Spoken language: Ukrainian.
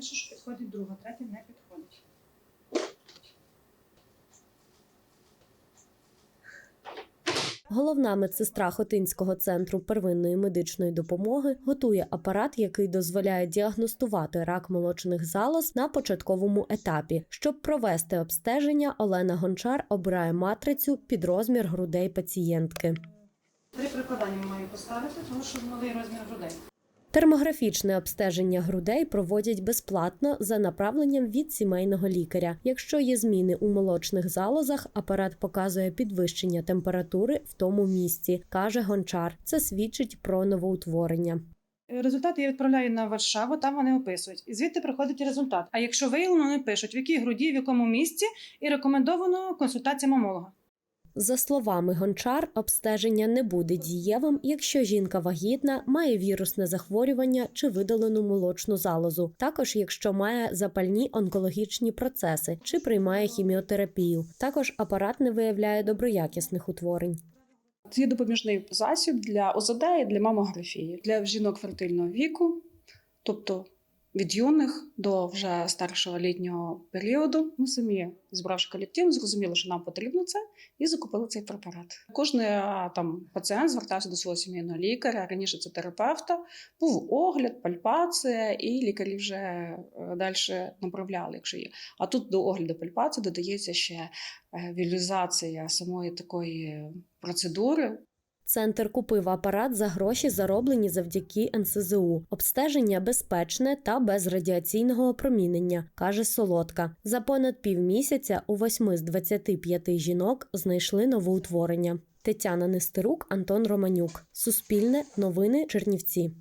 Пише, що підходить друга, третя не підходить. Головна медсестра Хотинського центру первинної медичної допомоги готує апарат, який дозволяє діагностувати рак молочних залоз на початковому етапі. Щоб провести обстеження, Олена Гончар обирає матрицю під розмір грудей пацієнтки. Три прикладання маю поставити, тому що малий розмір грудей. Термографічне обстеження грудей проводять безплатно за направленням від сімейного лікаря. Якщо є зміни у молочних залозах, апарат показує підвищення температури в тому місці, каже гончар. Це свідчить про новоутворення. Результати я відправляю на Варшаву, там вони описують. І звідти приходить результат. А якщо виявлено, вони пишуть, в якій груді, в якому місці, і рекомендовано консультація мамолога. За словами гончар, обстеження не буде дієвим, якщо жінка вагітна, має вірусне захворювання чи видалену молочну залозу, також якщо має запальні онкологічні процеси чи приймає хіміотерапію. Також апарат не виявляє доброякісних утворень. Це є допоміжний засіб для ОЗД і для мамографії для жінок фертильного віку, тобто від юних до вже старшого літнього періоду. Ми самі, зібравши колектив, зрозуміли, що нам потрібно це, і закупили цей препарат. Кожен там пацієнт звертався до свого сімейного лікаря, раніше це терапевта, був огляд, пальпація, і лікарі вже далі направляли, якщо є. А тут до огляду пальпації додається ще е, вілюзація самої такої процедури. Центр купив апарат за гроші, зароблені завдяки НСЗУ. Обстеження безпечне та без радіаційного опромінення, каже Солодка. За понад півмісяця у 8 з 25 жінок знайшли новоутворення. Тетяна Нестерук, Антон Романюк. Суспільне новини Чернівці.